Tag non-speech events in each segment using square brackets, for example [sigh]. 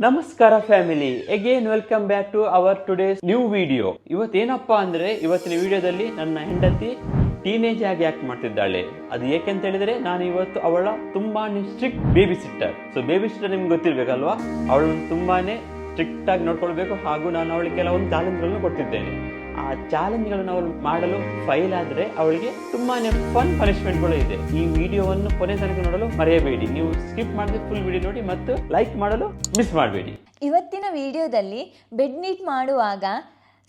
ನಮಸ್ಕಾರ family. Again welcome back to our today's new video ಇವತ್ತೇನಪ್ಪ ಅಂದ್ರೆ, ಇವತ್ತಿನ ವಿಡಿಯೋದಲ್ಲಿ ನನ್ನ ಹೆಂಡತಿ ಟೀನೇಜ್ ಆಗಿ ಆಕ್ಟ್ ಮಾಡ್ತಿದ್ದಾಳೆ. ಅದು ಏಕೆ ಅಂತ ಹೇಳಿದ್ರೆ, ನಾನು ಇವತ್ತು ಅವಳ ತುಂಬಾನೇ strict baby sitter so baby sitter ನಿಮ್ಗೆ ಗೊತ್ತಿರ್ಬೇಕಲ್ವಾ? ಅವಳನ್ನು ತುಂಬಾನೇ ಸ್ಟ್ರಿಕ್ಟ್ ಆಗಿ ನೋಡ್ಕೊಳ್ಬೇಕು, ಹಾಗೂ ನಾನು ಅವಳಿಗೆ ಕೆಲವೊಂದು ಚಾಲೆಂಜ್ಗಳನ್ನು ಕೊಡ್ತಿದ್ದೇನೆ. ಆ ಚಾಲೆಂಜ್ಗಳನ್ನು ಅವಳು ಮಾಡಲು ಫೈಲ್ ಆದ್ರೆ ಅವಳಿಗೆ ತುಂಬಾ ಫನ್ ಪನಿಷ್ಮೆಂಟ್ಗಳು ಇದೆ. ಈ ವಿಡಿಯೋವನ್ನು ಕೊನೆ ತನಕ ನೋಡಲು ಮರೆಯಬೇಡಿ. ನೀವು ಸ್ಕಿಪ್ ಮಾಡಿದ್ರೆ ಫುಲ್ ವಿಡಿಯೋ ನೋಡಿ ಮತ್ತು ಲೈಕ್ ಮಾಡಲು ಮಿಸ್ ಮಾಡಬೇಡಿ. ಇವತ್ತಿನ ವಿಡಿಯೋದಲ್ಲಿ ಬೆಡ್ ನೀಟ್ ಮಾಡುವಾಗ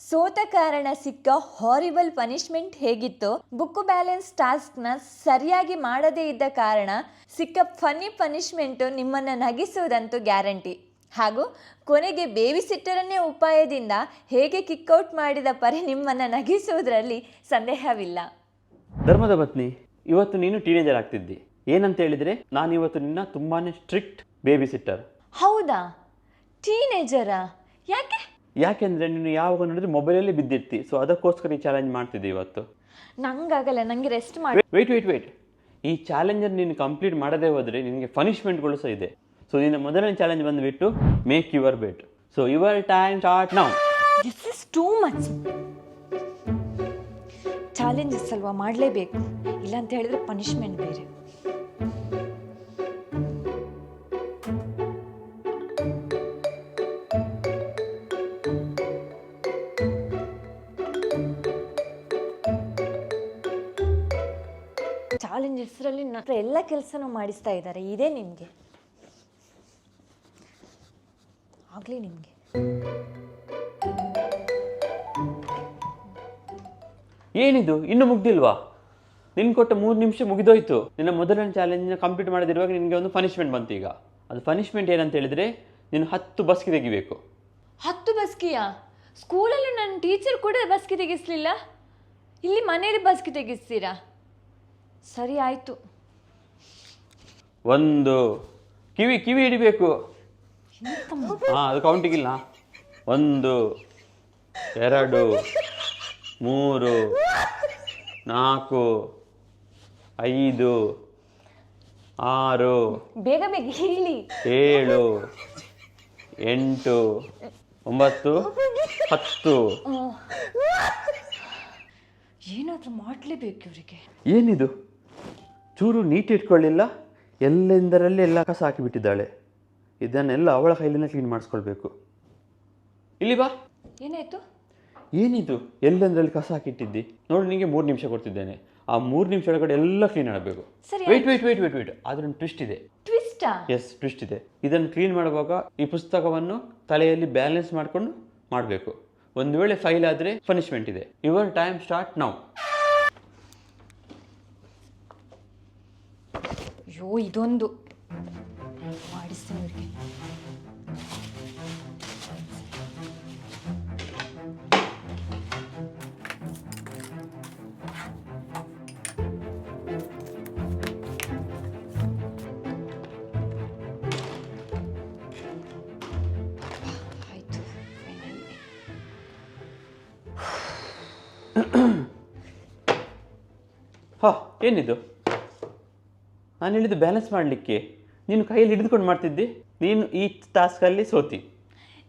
ಸೋತ ಕಾರಣ ಸಿಕ್ಕ ಹಾರಿಬಲ್ ಪನಿಷ್ಮೆಂಟ್ ಹೇಗಿತ್ತು? ಬುಕ್ ಬ್ಯಾಲೆನ್ಸ್ ಟಾಸ್ಕ್ನ ಸರಿಯಾಗಿ ಮಾಡದೇ ಇದ್ದ ಕಾರಣ ಸಿಕ್ಕ ಫನ್ನಿ ಪನಿಷ್ಮೆಂಟು ನಿಮ್ಮನ್ನು ನಗಿಸುವುದಂತೂ ಗ್ಯಾರಂಟಿ ಹಾಗೂ ಕೊನೆಗೆ ಬೇಬಿ ಸಿಟ್ಟರನ್ನೇ ಉಪಾಯದಿಂದ ಹೇಗೆ ಕಿಕ್ಔಟ್ ಮಾಡಿದ ಪರಿ ನಿಮ್ಮನ್ನು ನಗಿಸುವುದರಲ್ಲಿ ಸಂದೇಹವಿಲ್ಲ. ಧರ್ಮದ ಪತ್ನಿ ಇವತ್ತು ನೀನು ಟೀನೇಜರ್ ಆಗ್ತಿದ್ದಿ. ಏನಂತ ಹೇಳಿದ್ರೆ ನಾನು ಇವತ್ತು ನಿನ್ನ ತುಂಬಾನೇ ಸ್ಟ್ರಿಕ್ಟ್ ಬೇಬಿ ಸಿಟ್ಟರ್ ಹೌದಾ? ಟೀನೇಜರಾ? ಯಾಕೆ? ಯಾಕೆಂದ್ರೆ ನೀನು ಯಾವಾಗ ನೋಡಿದ್ರೆ ಮೊಬೈಲಲ್ಲಿ ಬಿದ್ದಿರ್ತಿ. ಸೊ ಅದಕ್ಕೋಸ್ಕರ ಈ ಚಾಲೆಂಜ್ ಮಾಡ್ತಿದ್ದೆ ಇವತ್ತು. ನಂಗಾಗಲ್ಲ ನಂಗೆ ರೆಸ್ಟ್ ಮಾಡಿ. ವೇಟ್ ವೇಟ್ ವೇಟ್ ಈ ಚಾಲೆಂಜರ್ ನೀನು ಕಂಪ್ಲೀಟ್ ಮಾಡದೇ ಹೋದ್ರೆ ನಿನಗೆ ಪನಿಷ್ಮೆಂಟ್ಗಳು ಸಹ ಇದೆ. ಸೊ ನಿನ್ನ ಮೊದಲನೇ ಚಾಲೆಂಜ್ ಬಂದುಬಿಟ್ಟು make your bet so your time start now this is too much challenges ಅಲ್ವಾ ಮಾಡಲೇಬೇಕು. ಇಲ್ಲ ಅಂತ ಹೇಳಿದ್ರೆ ಪನಿಷ್ಮೆಂಟ್ ಬೇರೆ. ಚಾಲೆಂಜ್ ಹೆಸರಲ್ಲಿ ನನ್ನ ಎಲ್ಲ ಕೆಲಸನೂ ಮಾಡಿಸ್ತಾ ಇದ್ದಾರೆ. ಇದೇ ನಿಮಗೆ. ಆಗಲಿ ನಿಮಗೆ. ಏನಿದು? ಇನ್ನು ಮುಗ್ದಿಲ್ವಾ? ನಿನ್ ಕೊಟ್ಟ ಮೂರು ನಿಮಿಷ ಮುಗಿದೋಯ್ತು. ನಿನ್ನ ಮೊದಲನೇ ಚಾಲೆಂಜ್ನ ಕಂಪ್ಲೀಟ್ ಮಾಡದಿರುವಾಗ ನಿನಗೆ ಒಂದು ಪನಿಷ್ಮೆಂಟ್ ಬಂತು ಈಗ. ಅದು ಪನಿಷ್ಮೆಂಟ್ ಏನಂತ ಹೇಳಿದ್ರೆ ನೀನು ಹತ್ತು ಬಸ್ಗೆ ತೆಗಿಬೇಕು. ಹತ್ತು ಬಸ್ಕಿಯಾ? ಸ್ಕೂಲಲ್ಲಿ ನನ್ನ ಟೀಚರ್ ಕೂಡ ಬಸ್ಗೆ ತೆಗಿಸ್ಲಿಲ್ಲ. ಇಲ್ಲಿ ಮನೆಯಲ್ಲಿ ಬಸ್ಗೆ ತೆಗಿಸ್ತೀರಾ? ಸರಿ ಆಯಿತು. ಒಂದು ಕಿವಿ ಕಿವಿ ಹಿಡಿಬೇಕು. ಹಾಂ ಅದು ಕೌಂಟಿಗಿಲ್ಲ ಒಂದು ಎರಡು ಮೂರು ನಾಲ್ಕು ಐದು ಆರು ಬೇಗ ಬೇಗ ಹೇಳಿ. ಏಳು ಎಂಟು ಒಂಬತ್ತು ಹತ್ತು. ಏನಾದರೂ ಮಾಡಲೇಬೇಕು ಇವರಿಗೆ. ಏನಿದು? ಚೂರು ನೀಟ್ ಇಟ್ಕೊಳ್ಳಿಲ್ಲ? ಎಲ್ಲೆಂದರಲ್ಲಿ ಎಲ್ಲ ಕಸ ಹಾಕಿಬಿಟ್ಟಿದ್ದಾಳೆ? ಇದನ್ನೆಲ್ಲ ಅವಳ ಕೈಲಿನ ಕ್ಲೀನ್ ಮಾಡಿಸ್ಕೊಳ್ಬೇಕು. ಇಲ್ಲಿ ಬಾ. ಏನಾಯಿತು? ಏನಿದು? ಎಲ್ಲೆಂದ್ರಲ್ಲಿ ಕಸ ಹಾಕಿಟ್ಟಿದ್ದಿ? ನೋಡಿ ನಿಮಗೆ ಮೂರು ನಿಮಿಷ ಕೊಡ್ತಿದ್ದೇನೆ. ಆ ಮೂರು ನಿಮಿಷ ಒಳಗಡೆ ಎಲ್ಲ ಕ್ಲೀನ್ ಮಾಡಬೇಕು ಸರಿ, wait wait wait wait wait ಅದೊಂದು ಟ್ವಿಸ್ಟ್ ಇದೆ. ಟ್ವಿಸ್ಟಾ ಎಸ್ ಟ್ವಿಸ್ಟ್ ಇದೆ. ಇದನ್ನು ಕ್ಲೀನ್ ಮಾಡುವಾಗ ಈ ಪುಸ್ತಕವನ್ನು ತಲೆಯಲ್ಲಿ ಬ್ಯಾಲೆನ್ಸ್ ಮಾಡಿಕೊಂಡು ಮಾಡಬೇಕು. ಒಂದು ವೇಳೆ ಫೈಲ್ ಆದರೆ ಪನಿಷ್ಮೆಂಟ್ ಇದೆ. ಯುವರ್ ಟೈಮ್ ಸ್ಟಾರ್ಟ್ ನೌ ಅಯ್ಯೋ ಇದೊಂದು. ಮಾಡಿಸ್ತೀನಿ ಇವರಿಗೆ ಆಯಿತು ಫೈನಲಿ ಹಾ ಏನಿದು ನಾನು ಹೇಳಿದ್ದು ಬ್ಯಾಲೆನ್ಸ್ ಮಾಡಲಿಕ್ಕೆ ನೀನು ಕೈಯಲ್ಲಿ ಹಿಡಿದುಕೊಂಡು ಮಾಡ್ತಿದ್ದಿ? ನೀನು ಈ ಟಾಸ್ಕಲ್ಲಿ ಸೋತಿ.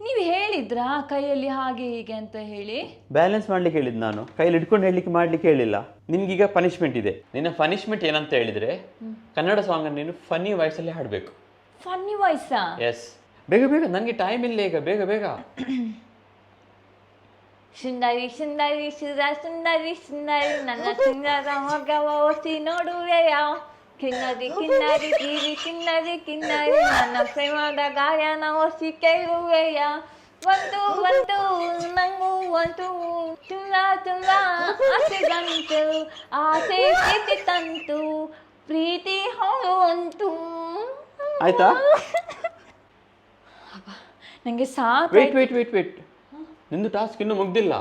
ನೀವು ಹೇಳಿದ್ರಾ ಕೈಯಲ್ಲಿ ಹಾಗೆ ಹೀಗೆ ಅಂತ ಹೇಳಿ? ಬ್ಯಾಲೆನ್ಸ್ ಮಾಡ್ಲಿಕ್ಕೆ ಹೇಳಿದ್ ನಾನು. ಕೈಯಲ್ಲಿ ಹಿಡ್ಕೊಂಡು ಹೇಳಲಿಕ್ಕೆ ಮಾಡ್ಲಿಕ್ಕೆ ಹೇಳಿಲ್ಲ. ನಿನ್ಗೀಗ ಪನಿಷ್ಮೆಂಟ್ ಇದೆ. ನಿನ್ನ ಪನಿಷ್ಮೆಂಟ್ ಏನಂತ ಹೇಳಿದ್ರೆ ಕನ್ನಡ ಸಾಂಗ್ ನೀನು ಫನ್ನಿ ವಾಯ್ಸಲ್ಲಿ ಹಾಡಬೇಕು. ಫನ್ನಿ ವಾಯ್ಸಾ ಎಸ್ ಬೇಗ ಬೇಗ ನನಗೆ ಟೈಮ್ ಇಲ್ಲ ಈಗ ಬೇಗ ಬೇಗ. [clears throat] ಸುಂದರಿ ಸುಂದರಿ ಸುರ ಸುಂದರಿ ಸುಂದರಿ ನನ್ನ ಸುಂದರ ಮಗವ ಒಸಿ ನೋಡುವೆಯ? ಕಿನ್ನರಿ ಕಿನ್ನರಿ ಕಿರಿ ಕಿನ್ನರಿ ಕಿನ್ನರಿ ನನ್ನ ಪ್ರೇಮದ ಗಾಯನ ಒಸಿ ಕೇಳುವೆಯ? ಒಂದು ಒಂದು ನಂಗು ಒಂದು ತುಂಬ ತುಂಬ ಆಸೆ ಬಂತು ಆಸೆ ಪ್ರೀತಿ ತಂತು ಪ್ರೀತಿ ಹೋಗುವಂತು ಆಯ್ತಾ? ನಂಗೆ ಸಾಕು ವೇಟ್ ವೇಟ್ ವೇಟ್ ವೇಟ್ ನಿಂದು ಟಾಸ್ಕ್ ಇನ್ನೂ ಮುಗ್ದಿಲ್ಲ.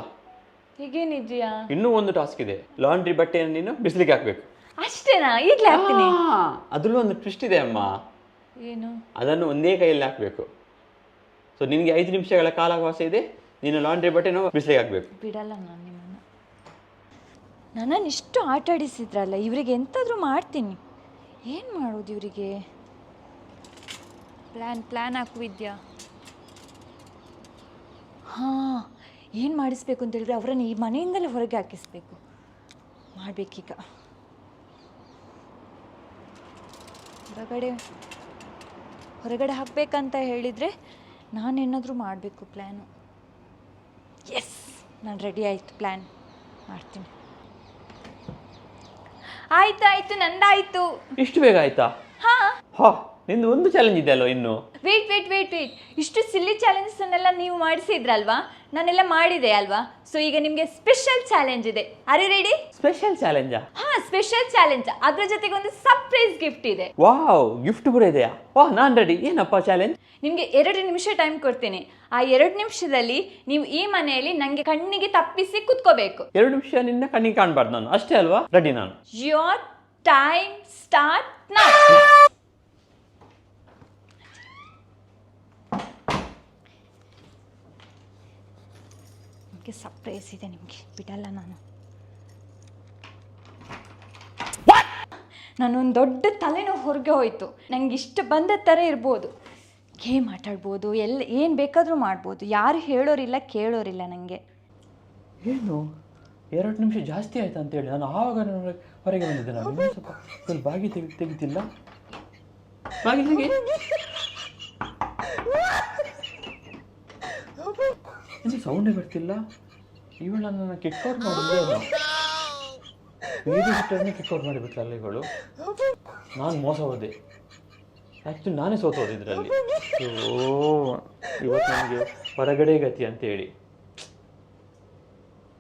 ಹೀಗೇನಿದೆಯಾ ಇನ್ನೂ ಒಂದು ಟಾಸ್ಕ್ ಇದೆ. ಲಾಂಡ್ರಿ ಬಟ್ಟೆಯನ್ನು ನೀನು ಬಿಸಿಲಿಗೆ ಹಾಕಬೇಕು. ಅಷ್ಟೇನಾ? ಈಗಲೇ ಹಾಕ್ತೀನಿ. ಅದರಲ್ಲೂ ಒಂದು ಟ್ವಿಸ್ಟ್ ಇದೆ ಅಮ್ಮ. ಏನು? ಅದನ್ನು ಒಂದೇ ಕೈಯಲ್ಲಿ ಹಾಕಬೇಕು. ಸೊ ನಿನಗೆ ಐದು ನಿಮಿಷಗಳ ಕಾಲಾವಕಾಶ ಇದೆ. ನೀನು ಲಾಂಡ್ರಿ ಬಟ್ಟೆನೂ ಬಿಸಿಲಿಗೆ ಹಾಕಬೇಕು. ಬಿಡಲ್ಲ ನಾನು ನಿಮ್ಮನ್ನು. ನನ್ನನ್ನು ಇಷ್ಟು ಆಟ ಆಡಿಸಿದ್ರಲ್ಲ ಇವರಿಗೆ ಎಂತಾದರೂ ಮಾಡ್ತೀನಿ. ಏನು ಮಾಡೋದು ಇವರಿಗೆ? ಪ್ಲ್ಯಾನ್ ಪ್ಲ್ಯಾನ್ ಹಾಕುವಿದ್ಯಾ ಹಾಂ ಏನು ಮಾಡಿಸ್ಬೇಕು ಅಂತ ಹೇಳಿದ್ರೆ ಅವರನ್ನು ಈ ಮನೆಯಿಂದಲೇ ಹೊರಗೆ ಹಾಕಿಸ್ಬೇಕು. ಮಾಡಬೇಕೀಗ. ಹೊರಗಡೆ ಹೊರಗಡೆ ಹಾಕಬೇಕಂತ ಹೇಳಿದರೆ ನಾನೇನಾದರೂ ಮಾಡಬೇಕು ಪ್ಲ್ಯಾನು ಎಸ್ ನಾನು ರೆಡಿ ಆಯಿತು ಪ್ಲ್ಯಾನ್ ಮಾಡ್ತೀನಿ. ಆಯ್ತು ಆಯ್ತು ನಂದಾಯ್ತು. ಇಷ್ಟು ಬೇಗ ಆಯ್ತಾ? ಹಾ. ಹಾ. ನಿಂದು ಒಂದು ಚಾಲೆಂಜ್ ಇದೆ ಅಲ್ವಾ ಇನ್ನು? ವೇಟ್ ವೇಟ್ ವೇಟ್ ವೇಟ್ ಇಷ್ಟು ಸಿಲ್ಲಿ ಚಾಲೆಂಜಸ್ಸನ್ನೆಲ್ಲ ನೀವು ಮಾಡಿಸಿದ್ರಲ್ವಾ? ನಾನೆಲ್ಲ ಮಾಡಿದೆ ಅಲ್ವಾ? ಸೊ ಈಗ ನಿಮಗೆ ಸ್ಪೆಷಲ್ ಚಾಲೆಂಜ್ ಇದೆ. ಅರೆ ರೆಡಿ ಸ್ಪೆಷಲ್ ಚಾಲೆಂಜಾ ಹಾ ಸ್ಪೆಷಲ್ ಚಾಲೆಂಜ್ ಅದ್ರ ಜೊತೆಗೆ ಒಂದು ಸರ್ಪ್ರೈಸ್ ಗಿಫ್ಟ್ ಇದೆ. ವಾವ್ ಗಿಫ್ಟ್ ಕೂಡ ಇದೆಯಾ? ವಾಹ್ ನಾನು ರೆಡಿ ಏನಪ್ಪ ಚಾಲೆಂಜ್ ನಿಮಗೆ ಎರಡು ನಿಮಿಷ ಟೈಮ್ ಕೊಡ್ತೀನಿ. ಆ ಎರಡು ನಿಮಿಷದಲ್ಲಿ ನೀವು ಈ ಮನೆಯಲ್ಲಿ ನನಗೆ ಕಣ್ಣಿಗೆ ತಪ್ಪಿಸಿ ಕುತ್ಕೋಬೇಕು. ಎರಡು ನಿಮಿಷ ನಿನ್ನ ಕಣ್ಣಿಗೆ ಕಾಣಬಾರ್ದು ನಾನು. ಅಷ್ಟೇ ಅಲ್ವಾ? ರೆಡಿ ನಾನು. ಯೋರ್ ಟೈಮ್ ಸ್ಟಾರ್ಟ್ ನಾ ನಿಮಗೆ ಸರ್ಪ್ರೈಸ್ ಇದೆ ನಿಮಗೆ. ಬಿಡಲ್ಲ ನಾನು. ನಾನೊಂದು ದೊಡ್ಡ ತಲೆನೋವು ಹೊರಗೆ ಹೋಯಿತು. ನನಗೆ ಇಷ್ಟ ಬಂದ ಥರ ಇರ್ಬೋದು. ಗೇಮ್ ಆಟಾಡ್ಬೋದು ಎಲ್ಲ ಏನು ಬೇಕಾದರೂ ಮಾಡ್ಬೋದು. ಯಾರು ಹೇಳೋರಿಲ್ಲ ಕೇಳೋರಿಲ್ಲ ನನಗೆ ಏನು? ಎರಡು ನಿಮಿಷ ಜಾಸ್ತಿ ಆಯ್ತಾ ಅಂತೇಳಿ ನಾನು ಆವಾಗ ಹೊರಗೆ ಬಂದಿದ್ದೆ ನಾನು. ಸ್ವಲ್ಪ ಬಾಗಿ ತೆಗಿ ತೆಗಿತಿಲ್ಲ? ಬಾಗಿ ಏನು ಸೌಂಡೇ ಬರ್ತಿಲ್ಲ? ಇವಳು ನನ್ನ ಕಿಕ್ಔಟ್ ಮಾಡಿದ್ದೆ ಬೀದಿ ಬಿಟ್ಟರನ್ನೇ ಕಿಕ್ಔಟ್ ಮಾಡಿಬಿಟ್ರಲ್ಲ ಇವಳು? ನಾನು ಮೋಸ ಹೋದೆ. ಆ್ಯಕ್ಚುಲಿ ನಾನೇ ಸೋತೋದಿದ್ರಲ್ಲಿ ಓ ಇವತ್ತು ನನಗೆ ಹೊರಗಡೆ ಗತಿ ಅಂತೇಳಿ.